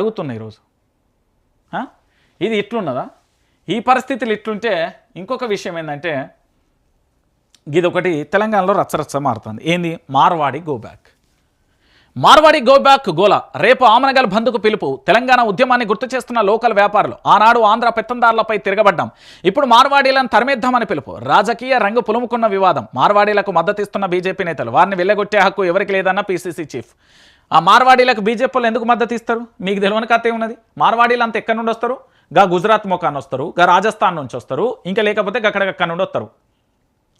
జరుగుతున్నాయి ఈరోజు ఇది ఇట్లున్నదా? ఈ పరిస్థితులు ఇట్లుంటే ఇంకొక విషయం ఏంటంటే ఇది ఒకటి తెలంగాణలో రచ్చరచ్చ మారుతుంది. ఏంది? Marwadi go back. Marwadi go back గోల. రేపు ఆమనగల్ బంధుకు పిలుపు. తెలంగాణ ఉద్యమాన్ని గుర్తు చేస్తున్న లోకల్ వ్యాపారులు. ఆనాడు ఆంధ్ర పెత్తందారులపై తిరగబడ్డాం. ఇప్పుడు మార్వాడీలను తరమేద్దామని పిలుపు. రాజకీయ రంగు పులుముకున్న వివాదం. మార్వాడీలకు మద్దతిస్తున్న బీజేపీ నేతలు. వారిని వెళ్ళగొట్టే హక్కు ఎవరికి లేదన్న పీసీసీ చీఫ్. ఆ మార్వాడీలకు బీజేపీలు ఎందుకు మద్దతు ఇస్తారు? మీకు తెలియని కథ ఏమున్నది? మార్వాడీలు అంత ఎక్కడి నుండి వస్తారు? గా గుజరాత్ మొఖాన్ని వస్తారు గా రాజస్థాన్ నుంచి వస్తారు ఇంకా లేకపోతే అక్కడ నుండి వస్తారు.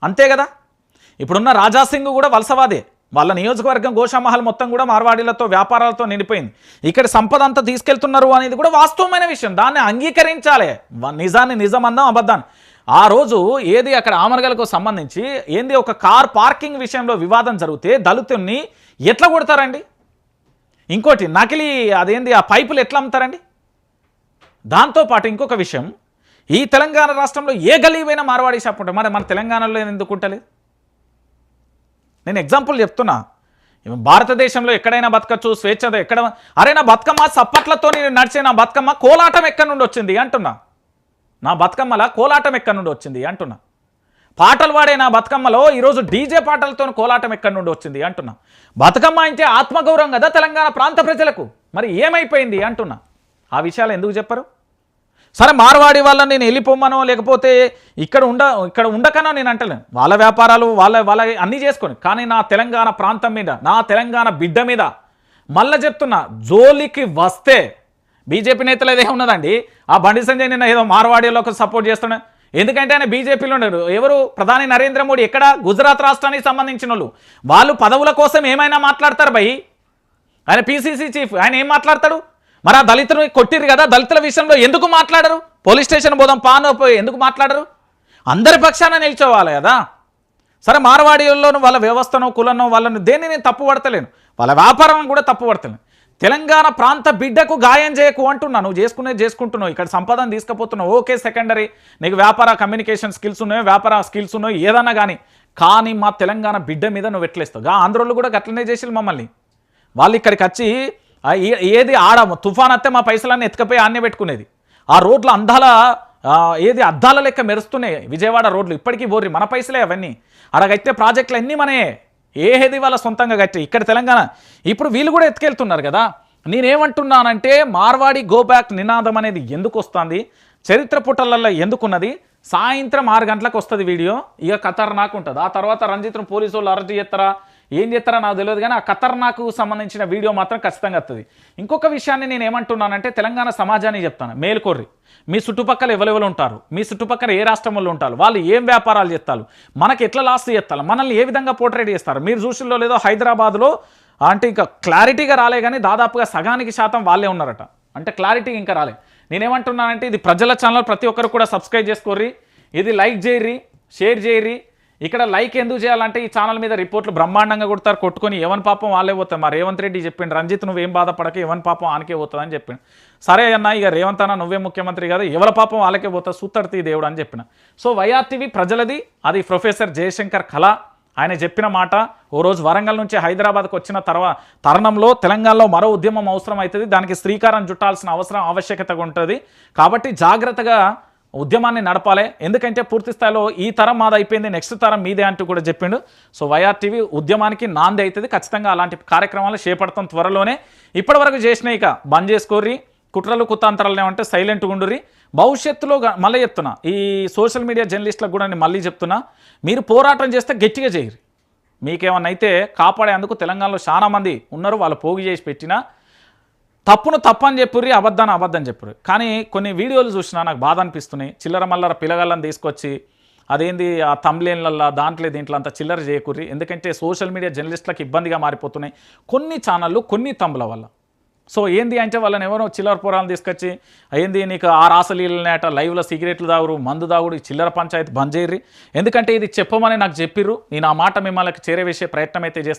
అంతే కదా? ఇప్పుడున్న రాజాసింగ్ కూడా వలసవాదే. వాళ్ళ నియోజకవర్గం గోషామహల్ మొత్తం కూడా మార్వాడీలతో వ్యాపారాలతో నిండిపోయింది. ఇక్కడ సంపద అంతా తీసుకెళ్తున్నారు అనేది కూడా వాస్తవమైన విషయం. దాన్ని అంగీకరించాలి. నిజాన్ని నిజం అందాం అబద్ధాన్ని. ఆ రోజు ఏది అక్కడ ఆమరగలకు సంబంధించి ఏంది ఒక కార్ పార్కింగ్ విషయంలో వివాదం జరిగితే దళితుల్ని ఎట్లా కొడతారండి? ఇంకోటి నకిలీ అదేంది ఆ పైపులు ఎట్లా అమ్ముతారండి? దాంతోపాటు ఇంకొక విషయం ఈ తెలంగాణ రాష్ట్రంలో ఏ గలీవైనా మార్వాడి షాప్ ఉంటుంది? మరి మన తెలంగాణలో ఎందుకు ఉంటలేదు నేను ఎగ్జాంపుల్ చెప్తున్నా. భారతదేశంలో ఎక్కడైనా బతకచ్చు స్వేచ్ఛ ఎక్కడ అరే నా బతుకమ్మ సప్పట్లతో నేను నడిచే నా బతుకమ్మ కోలాటం ఎక్కడి నుండి వచ్చింది అంటున్నా. నా బతుకమ్మల కోలాటం ఎక్కడి నుండి వచ్చింది అంటున్నా. పాటలు పాడే నా బతుకమ్మలో ఈరోజు డీజే పాటలతో కోలాటం ఎక్కడి నుండి వచ్చింది అంటున్నా. బతుకమ్మ అంటే ఆత్మగౌరవం కదా తెలంగాణ ప్రాంత ప్రజలకు. మరి ఏమైపోయింది అంటున్నా. ఆ విషయాలు ఎందుకు చెప్పరు? సరే మార్వాడి వాళ్ళని నేను వెళ్ళిపోమ్మనో లేకపోతే ఇక్కడ ఉండ ఇక్కడ ఉండకనో నేను అంటలేను. వాళ్ళ వ్యాపారాలు వాళ్ళ వాళ్ళ అన్నీ చేసుకొని. కానీ నా తెలంగాణ ప్రాంతం మీద నా తెలంగాణ బిడ్డ మీద మళ్ళా చెప్తున్నా జోలికి వస్తే బీజేపీ నేతలు ఏదే ఉన్నదండి. ఆ బండి సంజయ్ నిన్న ఏదో మార్వాడీలోకి సపోర్ట్ చేస్తున్నా ఎందుకంటే ఆయన బీజేపీలో ఉన్నారు. ఎవరు? ప్రధాని నరేంద్ర మోడీ. ఎక్కడ? గుజరాత్ రాష్ట్రానికి సంబంధించిన వాళ్ళు వాళ్ళు పదవుల కోసం ఏమైనా మాట్లాడతారు భయ్ ఆయన పీసీసీ చీఫ్. ఆయన ఏం మాట్లాడతాడు? మరి ఆ దళితులు కొట్టిరు కదా? దళితుల విషయంలో ఎందుకు మాట్లాడరు? పోలీస్ స్టేషన్ పోదాం పాన్ ఎందుకు మాట్లాడరు? అందరి పక్షాన నిల్చోవాలి కదా. సరే మార్వాడీల్లోనూ వాళ్ళ వ్యవస్థనో కులనో వాళ్ళను దేన్ని నేను తప్పు పడతలేను వాళ్ళ వ్యాపారం కూడా తప్పు పడతలేను తెలంగాణ ప్రాంత బిడ్డకు గాయం చేయకు అంటున్నా. నువ్వు చేసుకునేది చేసుకుంటున్నావు. ఇక్కడ సంపదన తీసుకుపోతున్నావు. Okay secondary. నీకు వ్యాపార కమ్యూనికేషన్ స్కిల్స్ ఉన్నాయో వ్యాపార స్కిల్స్ ఉన్నాయో ఏదన్నా కానీ కానీ మా తెలంగాణ బిడ్డ మీద నువ్వు ఎట్లేస్తావు? ఆంధ్రోళ్ళు కూడా గట్లనే చేసి మమ్మల్ని. వాళ్ళు ఇక్కడికి వచ్చి ఏ- ఏది ఆడ తుఫాన్ వస్తే మా పైసలన్నీ ఎత్తుకపోయి ఆన్నే పెట్టుకునేది. ఆ రోడ్లు అందాల ఏది అద్దాల లెక్క మెరుస్తున్నాయి. విజయవాడ రోడ్లు ఇప్పటికీ బోర్రి. మన పైసలే అవన్నీ. అడగైతే ప్రాజెక్టులు అన్నీ మనయే? ఏది వాళ్ళ సొంతంగా కట్టి? ఇక్కడ తెలంగాణ. ఇప్పుడు వీళ్ళు కూడా ఎత్తుకెళ్తున్నారు కదా. నేనేమంటున్నానంటే మార్వాడి గో బ్యాక్ నినాదం అనేది ఎందుకు వస్తుంది? చరిత్ర పుటలలో ఎందుకున్నది? సాయంత్రం ఆరు గంటలకు వస్తుంది వీడియో. ఇక ఖతర్నాక్ ఉంటుంది. ఆ తర్వాత రంజిత్ను పోలీసు వాళ్ళు అరెస్ట్ చేస్తారా? ఏం చేస్తారో నాకు తెలియదు కానీ ఆ ఖతర్నాకు సంబంధించిన వీడియో మాత్రం ఖచ్చితంగా వస్తుంది ఇంకొక విషయాన్ని నేను ఏమంటున్నానంటే తెలంగాణ సమాజానికి చెప్తాను. మేలుకోర్రి. మీ చుట్టుపక్కల ఎవరెవరు ఉంటారు? మీ చుట్టుపక్కల ఏ రాష్ట్రం వాళ్ళు ఉంటారు? వాళ్ళు ఏం వ్యాపారాలు చేస్తారు? మనకి ఎట్లా లాస్ చేస్తారు? మనల్ని ఏ విధంగా పోర్ట్రేట్ చేస్తారు? మీరు చూసిలో లేదో హైదరాబాద్లో అంటే ఇంకా క్లారిటీగా రాలే కానీ దాదాపుగా సగానికి శాతం వాళ్ళే ఉన్నారట. అంటే క్లారిటీ ఇంకా రాలే. నేనేమంటున్నానంటే ఇది ప్రజల ఛానల్ ప్రతి ఒక్కరు కూడా సబ్స్క్రైబ్ చేసుకోర్రి. ఇది లైక్ చేయర్రి షేర్ చేయర్రి. ఇక్కడ లైక్ ఎందుకు చేయాలంటే ఈ ఛానల్ మీద రిపోర్ట్లు బ్రహ్మాండంగా కొడతారు కొట్టుకొని ఏమని పాపం వాళ్ళే పోతారు. మా రేవంత్ రెడ్డి చెప్పిండు రంజిత్ నువ్వేం బాధపడక ఏమని పాపం ఆనకే పోతుంది అని చెప్పిండు. సరే అన్న ఇక రేవంత్ అన్న నువ్వే ముఖ్యమంత్రి కదా ఎవరి పాపం వాళ్ళకే పోతా సూతర్తి దేవుడు అని చెప్పిన. సో వైఆర్టీవీ ప్రజలది అది ప్రొఫెసర్ జయశంకర్ కళ. ఆయన చెప్పిన మాట ఓ రోజు వరంగల్ నుంచి హైదరాబాద్కు వచ్చిన తర్వాత తరుణంలో తెలంగాణలో మరో ఉద్యమం అవసరం అవుతుంది దానికి శ్రీకారం చుట్టాల్సిన అవసరం ఆవశ్యకత ఉంటుంది. కాబట్టి జాగ్రత్తగా ఉద్యమాన్ని నడపాలి. ఎందుకంటే పూర్తి స్థాయిలో ఈ తరం మాది అయిపోయింది నెక్స్ట్ తరం మీదే అంటూ కూడా చెప్పిండు. సో వైఆర్టీవీ ఉద్యమానికి నాంది అవుతుంది. ఖచ్చితంగా అలాంటి కార్యక్రమాలు చేపడతాం త్వరలోనే. ఇప్పటివరకు చేసిన ఇక బంద్ చేసుకోర్రి కుట్రలు కుతాంతరాలు ఏమంటే సైలెంట్ ఉండుర్రి. భవిష్యత్తులో మళ్ళీ చెప్తున్నా ఈ సోషల్ మీడియా జర్నలిస్టులకు కూడా నేను మళ్ళీ చెప్తున్నా మీరు పోరాటం చేస్తే గట్టిగా చేయరు మీకేమన్నా అయితే కాపాడేందుకు తెలంగాణలో చాలామంది ఉన్నారు వాళ్ళు పోగు చేసి పెట్టినా తప్పును తప్పని చెప్పుర్రి అబద్ధాన్ని అబద్ధం చెప్పుర్రి. కానీ కొన్ని వీడియోలు చూసినా నాకు బాధ అనిపిస్తున్నాయి చిల్లర మల్లర పిల్లగాళ్ళని తీసుకొచ్చి అదేంది ఆ తమ్లేన్లల్లా దాంట్లో దీంట్లో అంత చిల్లర చేయకుర్రి. ఎందుకంటే సోషల్ మీడియా జర్నలిస్టులకు ఇబ్బందిగా మారిపోతున్నాయి కొన్ని ఛానళ్ళు కొన్ని తమ్ముల వల్ల. సో ఏంది అంటే వాళ్ళని ఎవరో చిల్లర పొరాలను తీసుకొచ్చి ఏంది నీకు ఆ రాసలీలనేట లైవ్లో సిగరెట్లు తాగురు మందు తాగుడు చిల్లర పంచాయతీ బంద్ చేయర్రి? ఎందుకంటే ఇది చెప్పమని నాకు చెప్పిర్రు. నేను ఆ మాట మిమ్మల్ని చేరవేసే ప్రయత్నం అయితే చేస్తాను